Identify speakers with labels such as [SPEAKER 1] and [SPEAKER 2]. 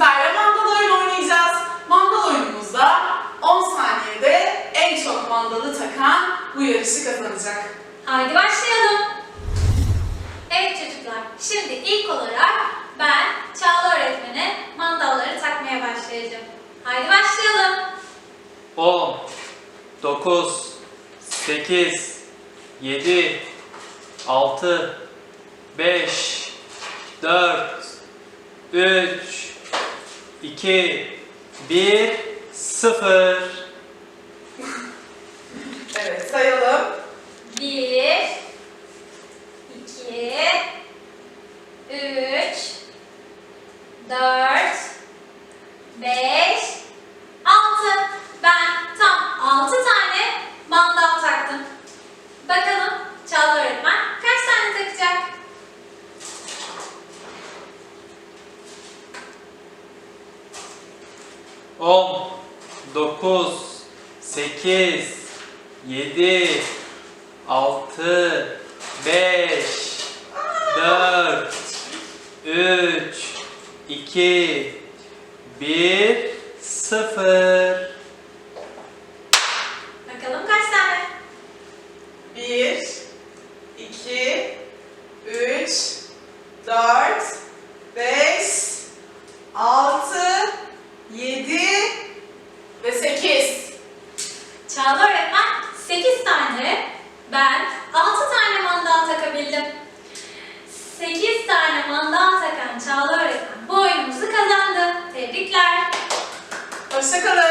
[SPEAKER 1] sizlerle mandal oyun oynayacağız. Mandal oyunumuzda 10 saniyede en çok mandalı takan bu yarışı kazanacak.
[SPEAKER 2] Haydi başlayalım. Evet çocuklar, şimdi ilk olarak ben Çağla öğretmene mandalları takmaya başlayacağım. Haydi başlayalım.
[SPEAKER 3] 10 9 8 7 6 5 4 3 2 1 0
[SPEAKER 1] Evet sayalım.
[SPEAKER 2] Bir, iki, üç, dört,
[SPEAKER 3] 10, 9, 8, 7, 6, 5, 4, 3, 2, 1, 0.
[SPEAKER 2] Bakalım kaç tane?
[SPEAKER 1] 1, 2, 3, 4, 5,
[SPEAKER 2] Çağla öğretmen 8 tane, ben 6 tane mandal takabildim. 8 tane mandal takan Çağla öğretmen bu oyunumuzu kazandı. Tebrikler.
[SPEAKER 1] Hoşçakalın.